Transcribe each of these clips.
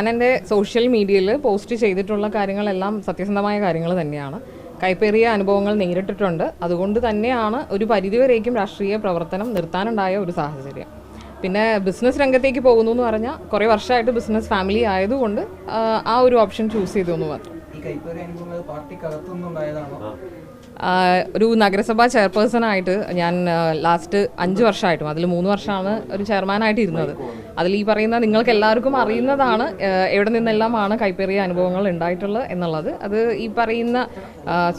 ഞാൻ എന്റെ സോഷ്യൽ മീഡിയയിൽ പോസ്റ്റ് ചെയ്തിട്ടുള്ള കാര്യങ്ങളെല്ലാം സത്യസന്ധമായ കാര്യങ്ങൾ തന്നെയാണ്. കൈപ്പേറിയ അനുഭവങ്ങൾ നേരിട്ടിട്ടുണ്ട്. അതുകൊണ്ട് തന്നെയാണ് ഒരു പരിധിവരേക്കും രാഷ്ട്രീയ പ്രവർത്തനം നിർത്താനുണ്ടായ ഒരു സാഹചര്യം. പിന്നെ ബിസിനസ് രംഗത്തേക്ക് പോകുന്നു എന്ന് പറഞ്ഞാൽ കുറേ വർഷമായിട്ട് ബിസിനസ് ഫാമിലി ആയതുകൊണ്ട് ആ, ഒരു ഓപ്ഷൻ ചൂസ് ചെയ്തു എന്ന് മാത്രം. ഒരു നഗരസഭാ ചെയർപേഴ്സൺ ആയിട്ട് ഞാൻ ലാസ്റ്റ് അഞ്ച് വർഷമായിട്ടും അതിൽ മൂന്ന് വർഷമാണ് ഒരു ചെയർമാനായിട്ട് ഇരുന്നത്. അതിൽ ഈ പറയുന്ന നിങ്ങൾക്ക് എല്ലാവർക്കും അറിയുന്നതാണ് എവിടെ നിന്നെല്ലാമാണ് കൈപ്പേറിയ അനുഭവങ്ങൾ ഉണ്ടായിട്ടുള്ളത് എന്നുള്ളത്. അത് ഈ പറയുന്ന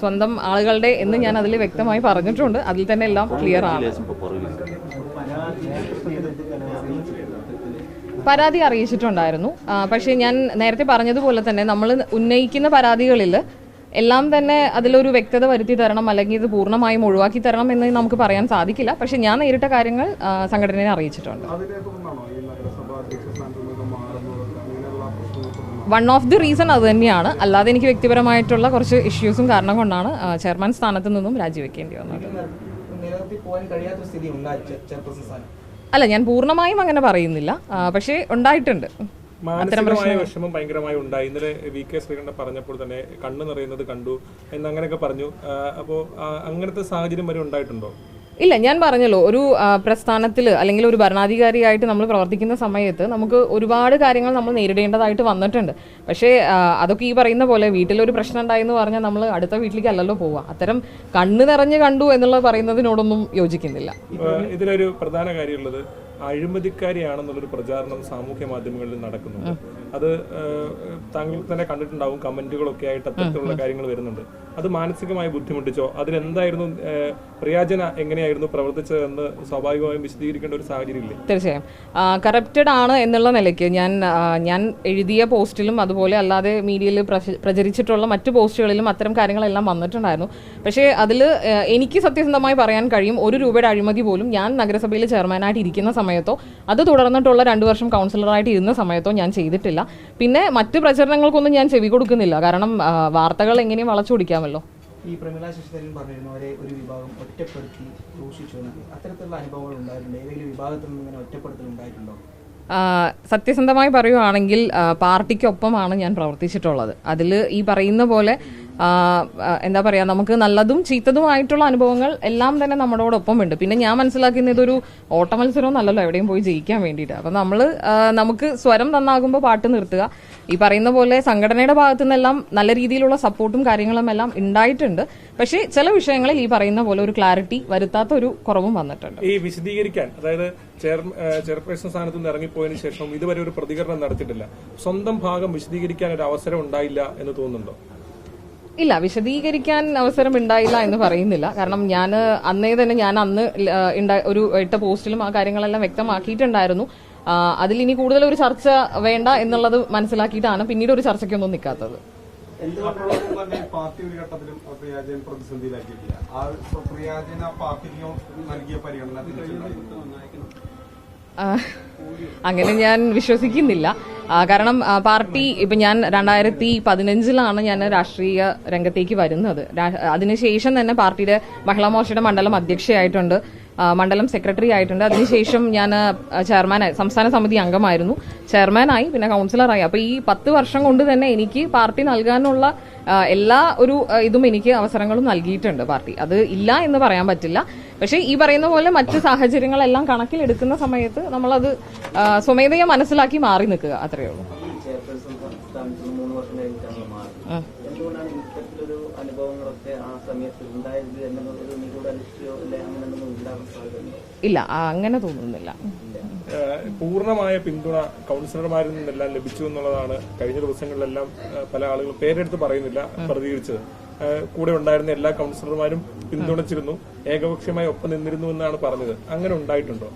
സ്വന്തം ആളുകളുടെ എന്ന് ഞാൻ അതിൽ വ്യക്തമായി പറഞ്ഞിട്ടുണ്ട്. അതിൽ തന്നെ എല്ലാം ക്ലിയർ ആണ്. പരാതി അറിയിച്ചിട്ടുണ്ടായിരുന്നു. പക്ഷേ ഞാൻ നേരത്തെ പറഞ്ഞതുപോലെ തന്നെ നമ്മൾ ഉന്നയിക്കുന്ന പരാതികളിൽ എല്ലാം തന്നെ അതിലൊരു വ്യക്തത വരുത്തി തരണം അല്ലെങ്കിൽ ഇത് പൂർണമായും ഒഴിവാക്കി തരണം എന്ന് നമുക്ക് പറയാൻ സാധിക്കില്ല. പക്ഷെ ഞാൻ നേരിട്ട കാര്യങ്ങൾ സംഘടനയെ അറിയിച്ചിട്ടുണ്ട്. വൺ ഓഫ് ദി റീസൺ അത് തന്നെയാണ്. അല്ലാതെ എനിക്ക് വ്യക്തിപരമായിട്ടുള്ള കുറച്ച് ഇഷ്യൂസും കാരണം കൊണ്ടാണ് ചെയർമാൻ സ്ഥാനത്ത് നിന്നും രാജിവെക്കേണ്ടി വന്നത്. അല്ല ഞാൻ പൂർണമായും അങ്ങനെ പറയുന്നില്ല. പക്ഷേ ഉണ്ടായിട്ടുണ്ട്. മാനസികമായ വിഷമം ഭയങ്കരമായി ഉണ്ടായി. ഇന്നലെ വി കെ ശ്രീകണ്ഠ പറഞ്ഞപ്പോൾ തന്നെ കണ്ണു നിറയുന്നത് കണ്ടു എന്നങ്ങനെയൊക്കെ പറഞ്ഞു. അപ്പോ അങ്ങനത്തെ സാഹചര്യം വരെ ഉണ്ടായിട്ടുണ്ടോ? ഇല്ല ഞാൻ പറഞ്ഞല്ലോ ഒരു പ്രസ്ഥാനത്തിൽ അല്ലെങ്കിൽ ഒരു ഭരണാധികാരിയായിട്ട് നമ്മൾ പ്രവർത്തിക്കുന്ന സമയത്ത് നമുക്ക് ഒരുപാട് കാര്യങ്ങൾ നമ്മൾ നേരിടേണ്ടതായിട്ട് വന്നിട്ടുണ്ട്. പക്ഷേ അതൊക്കെ ഈ പറയുന്ന പോലെ വീട്ടിലൊരു പ്രശ്നം ഉണ്ടായെന്ന് പറഞ്ഞാൽ നമ്മൾ അടുത്ത വീട്ടിലേക്ക് അല്ലല്ലോ പോവുക. അത്തരം കണ്ണ് നിറഞ്ഞ് കണ്ടു എന്നുള്ളത് പറയുന്നതിനോടൊന്നും യോജിക്കുന്നില്ല. ഇതിലൊരു പ്രധാന കാര്യമുള്ളത് അഴിമതിക്കാരിയാണെന്നുള്ളൊരു പ്രചാരണം സാമൂഹ്യ മാധ്യമങ്ങളിൽ നടക്കുന്നുണ്ട്. അത് താങ്കൾ തന്നെ കണ്ടിട്ടുണ്ടാവും കമന്റുകളൊക്കെ ആയിട്ട് അത്തരത്തിലുള്ള കാര്യങ്ങൾ വരുന്നുണ്ട്. അത് മാനസികമായി ബുദ്ധിമുട്ടിച്ചോ? അതിലെന്തായിരുന്നു പ്രിയാജന എങ്ങനെയായിരുന്നു പ്രവർത്തിച്ചതെന്ന് സ്വാഭാവികമായും വിശദീകരിക്കേണ്ട ഒരു സാഹചര്യം ഇല്ലേ തീർച്ചയായും കറപ്റ്റഡ് ആണ് എന്നുള്ള നിലയ്ക്ക് ഞാൻ ഞാൻ എഴുതിയ പോസ്റ്റിലും അതുപോലെ അല്ലാതെ മീഡിയയിൽ പ്രചരിച്ചിട്ടുള്ള മറ്റു പോസ്റ്റുകളിലും അത്തരം കാര്യങ്ങളെല്ലാം വന്നിട്ടുണ്ടായിരുന്നു. പക്ഷേ അതിൽ എനിക്ക് സത്യസന്ധമായി പറയാൻ കഴിയും ഒരു രൂപയുടെ അഴിമതി പോലും ഞാൻ നഗരസഭയിൽ ചെയർമാനായിട്ട് ഇരിക്കുന്ന സമയത്തോ അത് തുടർന്നിട്ടുള്ള രണ്ടു വർഷം കൗൺസിലറായിട്ട് ഇരുന്ന സമയത്തോ ഞാൻ ചെയ്തിട്ടില്ല. പിന്നെ മറ്റ് പ്രചരണങ്ങൾക്കൊന്നും ഞാൻ ചെവി കൊടുക്കുന്നില്ല. കാരണം വാർത്തകൾ എങ്ങനെയും വളച്ചൊടിക്കാമല്ലോ ഈ പ്രമിള ശശിധരൻ പറഞ്ഞിരുന്നു അവരെ ഒരു വിഭാഗം ഒറ്റപ്പെടുത്തി ദൂഷിച്ചു അത്തരത്തിലുള്ള അനുഭവങ്ങൾ ഉണ്ടായിട്ടുണ്ട്. ഏതെങ്കിലും വിഭാഗത്തിൽ നിന്ന് ഇങ്ങനെ ഒറ്റപ്പെടുത്തൽ ഉണ്ടായിട്ടുണ്ടോ? സത്യസന്ധമായി പറയുവാണെങ്കിൽ പാർട്ടിക്കൊപ്പമാണ് ഞാൻ പ്രവർത്തിച്ചിട്ടുള്ളത്. അതിൽ ഈ പറയുന്ന പോലെ എന്താ പറയാ നമുക്ക് നല്ലതും ചീത്തതുമായിട്ടുള്ള അനുഭവങ്ങൾ എല്ലാം തന്നെ നമ്മളോടൊപ്പം ഉണ്ട്. പിന്നെ ഞാൻ മനസ്സിലാക്കുന്ന ഇതൊരു ഓട്ടമത്സരവും നല്ലല്ലോ എവിടെയും പോയി ജയിക്കാൻ വേണ്ടിയിട്ട്. അപ്പം നമ്മൾ നമുക്ക് സ്വരം നന്നാകുമ്പോൾ പാട്ട് നിർത്തുക. ഈ പറയുന്ന പോലെ സംഘടനയുടെ ഭാഗത്തു നിന്നെല്ലാം നല്ല രീതിയിലുള്ള സപ്പോർട്ടും കാര്യങ്ങളും എല്ലാം ഉണ്ടായിട്ടുണ്ട്. പക്ഷേ ചില വിഷയങ്ങളിൽ ഈ പറയുന്ന പോലെ ഒരു ക്ലാരിറ്റി വരുത്താത്ത ഒരു കുറവും വന്നിട്ടുണ്ട്. ഈ വിശദീകരിക്കാൻ അതായത് ചെയർപേഴ്സൺ സ്ഥാനത്ത് നിന്ന് ഇറങ്ങിപ്പോയതിനു ശേഷം ഇതുവരെ ഒരു പ്രതികരണം നടത്തിയിട്ടില്ല. സ്വന്തം ഭാഗം വിശദീകരിക്കാൻ ഒരു അവസരം ഉണ്ടായില്ല എന്ന് തോന്നുന്നുണ്ടോ? ഇല്ല വിശദീകരിക്കാൻ അവസരം ഉണ്ടായില്ല എന്ന് പറയുന്നില്ല. കാരണം ഞാൻ അന്നേ തന്നെ ഞാൻ അന്ന് ഒരു ഇട്ട പോസ്റ്റിലും ആ കാര്യങ്ങളെല്ലാം വ്യക്തമാക്കിയിട്ടുണ്ടായിരുന്നു. അതിൽ ഇനി കൂടുതൽ ഒരു ചർച്ച വേണ്ട എന്നുള്ളത് മനസ്സിലാക്കിയിട്ടാണ് പിന്നീട് ഒരു ചർച്ചയ്ക്കൊന്നും നിൽക്കാത്തത്. പാർട്ടി ഘട്ടത്തിലും ആ, അങ്ങനെ ഞാൻ വിശ്വസിക്കുന്നില്ല. കാരണം പാർട്ടി ഇപ്പൊ ഞാൻ രണ്ടായിരത്തി പതിനഞ്ചിലാണ് ഞാൻ രാഷ്ട്രീയ രംഗത്തേക്ക് വരുന്നത്. അതിനുശേഷം തന്നെ പാർട്ടിയുടെ മഹിളാ മോർച്ചയുടെ മണ്ഡലം അധ്യക്ഷയായിട്ടുണ്ട്. മണ്ഡലം സെക്രട്ടറി ആയിട്ടുണ്ട്. അതിനുശേഷം ഞാൻ ചെയർമാനായി സംസ്ഥാന സമിതി അംഗമായിരുന്നു. ചെയർമാനായി പിന്നെ കൗൺസിലറായി. അപ്പൊ ഈ പത്ത് വർഷം കൊണ്ട് തന്നെ എനിക്ക് പാർട്ടി നൽകാനുള്ള എല്ലാ ഒരു ഇതും എനിക്ക് അവസരങ്ങളും നൽകിയിട്ടുണ്ട് പാർട്ടി. അത് ഇല്ല എന്ന് പറയാൻ പറ്റില്ല. പക്ഷേ ഈ പറയുന്ന പോലെ മറ്റ് സാഹചര്യങ്ങളെല്ലാം കണക്കിലെടുക്കുന്ന സമയത്ത് നമ്മളത് സ്വമേധയാ മനസ്സിലാക്കി മാറി നിൽക്കുക. അത്രയേ ഉള്ളൂ ഈ ചെയർപേഴ്സൺ സ്ഥാനത്ത് നിന്ന് മൂന്ന് വർഷം കഴിഞ്ഞിട്ടാണ് മാറുന്നത് ആ. എന്തുകൊണ്ടാണ് ഇത്തരത്തിലൊരു അനുഭവങ്ങളൊക്കെ ആ സമയത്ത് ഉണ്ടായത് എന്നുള്ളൊരു നിഗൂഢ ലക്ഷ്യോ അല്ലെ അങ്ങനെയൊന്നും ഉണ്ടാവാൻ സാധ്യതയുണ്ടോ ഇല്ല ആ, അങ്ങനെ തോന്നുന്നില്ല. പൂർണമായ പൂർണമായ പിന്തുണ കൗൺസിലർമാരിൽ നിന്നെല്ലാം ലഭിച്ചു എന്നുള്ളതാണ് കഴിഞ്ഞ ദിവസങ്ങളിലെല്ലാം പല ആളുകളും പേരെടുത്ത് പറയുന്നില്ല പ്രതികരിച്ചത്. കൂടെ ഉണ്ടായിരുന്ന എല്ലാ കൗൺസിലർമാരും പിന്തുണച്ചിരുന്നു ഏകപക്ഷീയമായി ഒപ്പം നിന്നിരുന്നു എന്നാണ് പറഞ്ഞത്. അങ്ങനെ ഉണ്ടായിട്ടുണ്ടോ?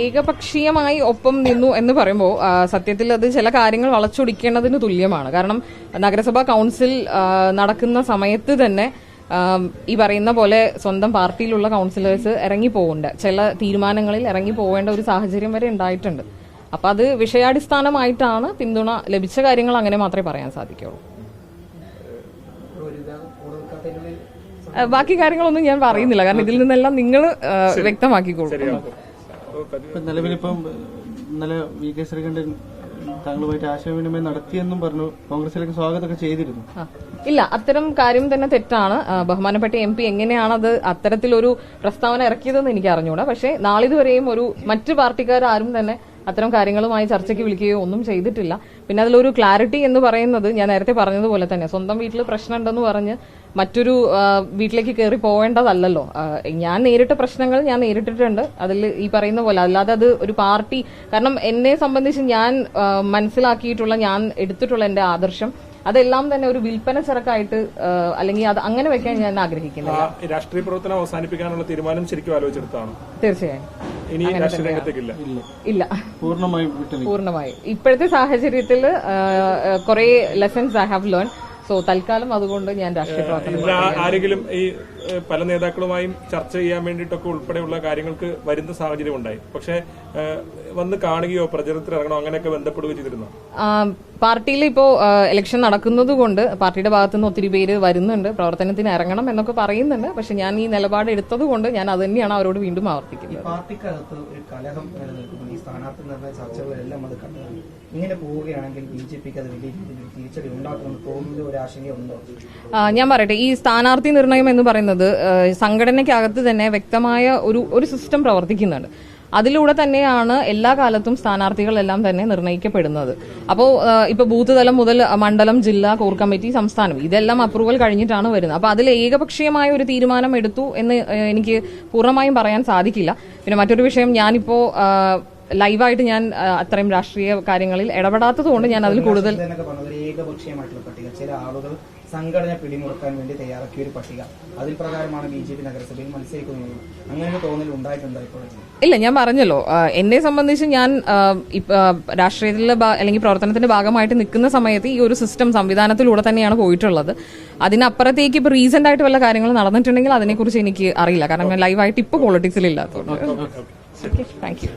ഏകപക്ഷീയമായി ഒപ്പം നിന്നു എന്ന് പറയുമ്പോൾ സത്യത്തിൽ അത് ചില കാര്യങ്ങൾ വളച്ചൊടിക്കേണ്ടതിന് തുല്യമാണ്. കാരണം നഗരസഭാ കൗൺസിൽ നടക്കുന്ന സമയത്ത് തന്നെ ഈ പറയുന്ന പോലെ സ്വന്തം പാർട്ടിയിലുള്ള കൗൺസിലേഴ്സ് ഇറങ്ങി പോകേണ്ട ചില തീരുമാനങ്ങളിൽ ഇറങ്ങി പോവേണ്ട ഒരു സാഹചര്യം വരെ ഉണ്ടായിട്ടുണ്ട്. അപ്പൊ അത് വിഷയാടിസ്ഥാനമായിട്ടാണ് പിന്തുണ ലഭിച്ച കാര്യങ്ങൾ അങ്ങനെ മാത്രമേ പറയാൻ സാധിക്കുള്ളൂ. ബാക്കി കാര്യങ്ങളൊന്നും ഞാൻ പറയുന്നില്ല. കാരണം ഇതിൽ നിന്നെല്ലാം നിങ്ങൾ വ്യക്തമാക്കിക്കോളൂ. നിലവിലിപ്പം ഇന്നലെ വി കെ ശ്രീകണ്ഠൻ താങ്കളുമായിട്ട് ആശയവിനിമയം നടത്തിയെന്നും പറഞ്ഞു. കോൺഗ്രസിലേക്ക് സ്വാഗതമൊക്കെ ചെയ്തിരുന്നു. ഇല്ല അത്തരം കാര്യം തന്നെ തെറ്റാണ്. ബഹുമാനപ്പെട്ട എം പി എങ്ങനെയാണത് അത്തരത്തിലൊരു പ്രസ്താവന ഇറക്കിയതെന്ന് എനിക്ക് അറിഞ്ഞുകൂടാ പക്ഷേ നാളിതുവരെയും ഒരു മറ്റു പാർട്ടിക്കാരും തന്നെ അത്തരം കാര്യങ്ങളുമായി ചർച്ചയ്ക്ക് വിളിക്കുകയോ ഒന്നും ചെയ്തിട്ടില്ല. പിന്നെ അതിലൊരു ക്ലാരിറ്റി എന്ന് പറയുന്നത് ഞാൻ നേരത്തെ പറഞ്ഞതുപോലെ തന്നെ സ്വന്തം വീട്ടിൽ പ്രശ്നം ഉണ്ടെന്ന് പറഞ്ഞ് മറ്റൊരു വീട്ടിലേക്ക് കയറി പോവേണ്ടതല്ലല്ലോ. ഞാൻ നേരിട്ട പ്രശ്നങ്ങൾ ഞാൻ നേരിട്ടിട്ടുണ്ട്. അതിൽ ഈ പറയുന്ന പോലെ അല്ലാതെ അത് ഒരു പാർട്ടി കാരണം എന്നെ സംബന്ധിച്ച് ഞാൻ മനസ്സിലാക്കിയിട്ടുള്ള ഞാൻ എടുത്തിട്ടുള്ള എന്റെ ആദർശം അതെല്ലാം തന്നെ ഒരു വിൽപ്പന ചരക്കായിട്ട് അല്ലെങ്കിൽ അത് അങ്ങനെ വെക്കാൻ ഞാൻ ആഗ്രഹിക്കുന്നില്ല. ആ രാഷ്ട്രീയ പ്രവർത്തനം അവസാനിപ്പിക്കാനുള്ള തീരുമാനം ശരിക്കും ആലോചിച്ചെടുത്താണ് തീർച്ചയായും. ഇല്ല. പൂർണമായും ഇപ്പോഴത്തെ സാഹചര്യത്തിൽ കുറെ lessons I have learn so തൽക്കാലം അതുകൊണ്ട് ഞാൻ രാഷ്ട്രീയ പ്രവർത്തനം ആരെങ്കിലും ഈ പല നേതാക്കളുമായും ചർച്ച ചെയ്യാൻ വേണ്ടിയിട്ടൊക്കെ ഉൾപ്പെടെയുള്ള കാര്യങ്ങൾക്ക് വരുന്ന സാഹചര്യം ഉണ്ടായി. പക്ഷേ വന്ന് കാണുകയോ പ്രചരണത്തിൽ ഇറങ്ങണോ അങ്ങനെയൊക്കെ ബന്ധപ്പെടുകയോ ചെയ്തിരുന്നു? പാർട്ടിയിൽ ഇപ്പോ ഇലക്ഷൻ നടക്കുന്നത് കൊണ്ട് പാർട്ടിയുടെ ഭാഗത്തു നിന്ന് ഒത്തിരി പേര് വരുന്നുണ്ട്. പ്രവർത്തനത്തിന് ഇറങ്ങണം എന്നൊക്കെ പറയുന്നുണ്ട്. പക്ഷെ ഞാൻ ഈ നിലപാട് എടുത്തത് കൊണ്ട് ഞാൻ അത് തന്നെയാണ് അവരോട് വീണ്ടും ആവർത്തിക്കുന്നത്. പാർട്ടിക്കകത്ത് ഒരു കലഹം നിലനിൽക്കുന്നു. ഈ സ്ഥാനാർത്ഥി നിർണയ ചർച്ചകളെല്ലാം അത് കണ്ടതാണ്. ഇങ്ങനെ പോവുകയാണെങ്കിൽ ബി ജെ പിക്ക് അത് വലിയ രീതിയിൽ ഒരു തിരിച്ചടി ഉണ്ടാക്കുമെന്ന് തോന്നുന്ന ഒരു ആശങ്കയുണ്ടോ ഞാൻ പറയട്ടെ. ഈ സ്ഥാനാർത്ഥി നിർണയം എന്ന് പറയുന്നത് ആ, സംഘടനയ്ക്കകത്ത് തന്നെ വ്യക്തമായ ഒരു ഒരു സിസ്റ്റം പ്രവർത്തിക്കുന്നുണ്ട്. അതിലൂടെ തന്നെയാണ് എല്ലാ കാലത്തും സ്ഥാനാർത്ഥികളെല്ലാം തന്നെ നിർണയിക്കപ്പെടുന്നത് അപ്പോൾ ഇപ്പോൾ ബൂത്ത് തലം മുതൽ മണ്ഡലം ജില്ല കോർ കമ്മിറ്റി സംസ്ഥാനം ഇതെല്ലാം അപ്രൂവൽ കഴിഞ്ഞിട്ടാണ് വരുന്നത്. അപ്പോൾ അതിൽ ഏകപക്ഷീയമായ ഒരു തീരുമാനം എടുത്തു എന്ന് എനിക്ക് പൂർണമായും പറയാൻ സാധിക്കില്ല. പിന്നെ മറ്റൊരു വിഷയം ഞാനിപ്പോൾ ലൈവായിട്ട് ഞാൻ അത്രയും രാഷ്ട്രീയ കാര്യങ്ങളിൽ ഇടപെടാത്തത് കൊണ്ട് ഞാൻ അതിൽ കൂടുതൽ ചില ആളുകൾ സംഘടന പിടിമുറുക്കാൻ വേണ്ടി തയ്യാറാക്കിയ ഒരു പട്ടിക. അതിൽ പ്രകാരമാണ് ബി ജെ പി നഗരസഭയിൽ മത്സരിക്കുന്നത്. അങ്ങനെ ഒരു തോന്നൽ ഉണ്ടായിട്ടുണ്ടോ ഇപ്പോൾ. ഇല്ല ഞാൻ പറഞ്ഞല്ലോ. എന്നെ സംബന്ധിച്ച് ഞാൻ രാഷ്ട്രീയത്തിലെ അല്ലെങ്കിൽ പ്രവർത്തനത്തിന്റെ ഭാഗമായിട്ട് നിൽക്കുന്ന സമയത്ത് ഈ ഒരു സിസ്റ്റം സംവിധാനത്തിലൂടെ തന്നെയാണ് പോയിട്ടുള്ളത്. അതിനപ്പുറത്തേക്ക് ഇപ്പൊ റീസെന്റ് ആയിട്ട് വല്ല കാര്യങ്ങൾ നടന്നിട്ടുണ്ടെങ്കിൽ അതിനെക്കുറിച്ച് എനിക്ക് അറിയില്ല. കാരണം ഞാൻ ലൈവായിട്ട് ഇപ്പൊ പോളിറ്റിക്സിൽ ഇല്ലാത്തതുകൊണ്ട്. Thank you